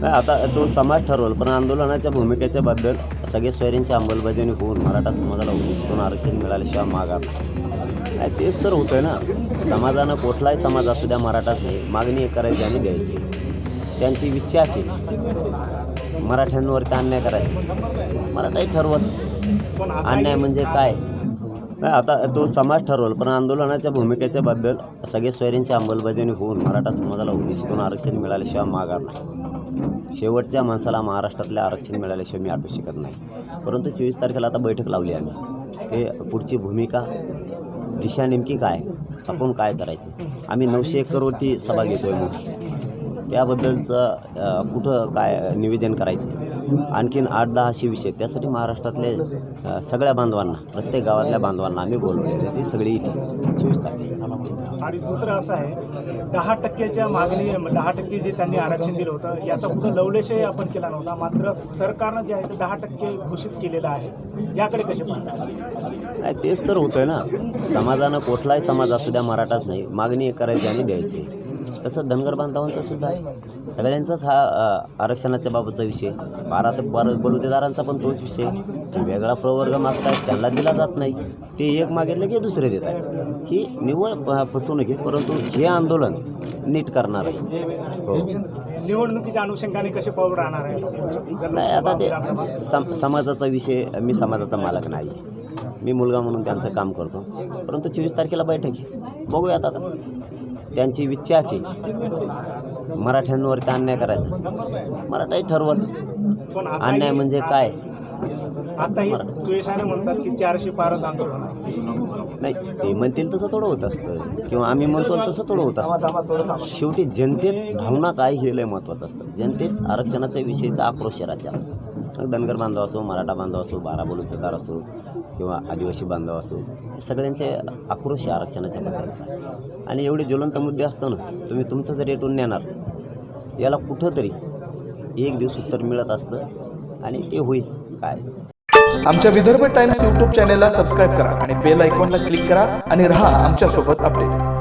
नाही आता तो समाज ठरवल पण आंदोलनाच्या भूमिकेच्या बद्दल सगळे सोयरींची अंमलबजावणी होऊन मराठा समाजाला ओबीसीतून आरक्षण मिळाल्याशिवाय मागा नाही. तेच तर होतं ना. समाजानं कुठलाही समाज असू द्या मराठात नाही. मागणी करायची आणि द्यायची. त्यांची इच्छाची मराठ्यांवरती अन्याय करायचा? मराठाही ठरवत. अन्याय म्हणजे काय? नाही आता तो समाज ठरवलं पण आंदोलनाच्या भूमिकेच्या बद्दल सगळे सोयरींची अंमलबजावणी होऊन मराठा समाजाला ओबीसीतून आरक्षण मिळाल्याशिवाय माघार नाही. शेवटच्या माणसाला महाराष्ट्रातले आरक्षण मिळाल्याशिवाय मी आटू शकत नाही. परंतु चोवीस तारखेला आता बैठक लावली आम्ही. ते पुढची भूमिका दिशा नेमकी काय? आपण काय करायचं? आम्ही नऊशे एकरवरती सभा घेतो आहे मग त्याबद्दलचं कुठं काय निवेदन करायचं? आणखीन आठ दहा असे विषय त्यासाठी महाराष्ट्रातले अ, सगळ्या बांधवांना प्रत्येक गावातल्या बांधवांना आम्ही बोलवलेले ते सगळे इथे चोवीस तारखेला आणि दुसरं असं आहे दहा टक्क्याच्या मागणी दहा टक्के जे त्यांनी आरक्षण दिलं होतं याचा कुठं लवलेशही आपण केला नव्हता. मात्र सरकारनं जे आहे ते दहा टक्के घोषित केलेलं आहे. याकडे कसे नाही तेच तर होतं ना. समाजानं कुठलाही समाज असू द्या मराठाच नाही. मागणी करायची आणि द्यायची. तसं धनगर बांधवांचा सुद्धा आहे. सगळ्यांचाच हा आरक्षणाच्या बाबतचा विषय. बारा ते बारा बलुतेदारांचा पण तोच विषय. की वेगळा प्रवर्ग मागतायत त्यांना दिला जात नाही. ते एक मागितलं की दुसरे देत आहेत. ही निव्वळ फसवणूक आहे परंतु हे आंदोलन नीट करणार आहे. हो. निवडणुकीच्या अनुषंगाने कसे पाऊल राहणार आहे? नाही आता ते सम समाजाचा विषय मी समाजाचा मालक नाही. मी मुलगा म्हणून त्यांचं काम करतो. परंतु चोवीस तारखेला बैठक आहे. बघूयात आता. त्यांची इच्छाची. मराठ्यांवरती अन्याय करायचा. मराठाही ठरवल. अन्याय म्हणजे काय? म्हणतात की चारशे पारच. नाही ते म्हणतील तसं थोडं होत असतं. किंवा आम्ही म्हणतो तसं थोडं होत असतं. शेवटी जनतेत भावना काय हे लय महत्त्वाचं असतं. जनतेस आरक्षणाच्या विषयीचा आक्रोश मग धनगर बांधव असो मराठा बांधव असो बाराबोली बलुतेदार असो किंवा आदिवासी बांधव असो हे सगळ्यांचे आक्रोश आहे आरक्षणाच्या बद्दलचा आणि एवढे ज्वलंत मुद्दे असताना तुम्ही तुमचं जर रेटून नेणार याला कुठंतरी एक दिवस उत्तर मिळत असतं आणि ते होईल काय? आमच्या विदर्भ टाइम्स यूट्यूब चॅनेलला सबस्क्राईब करा आणि बेल आयकॉनला क्लिक करा आणि राहा आमच्यासोबत अपडेट.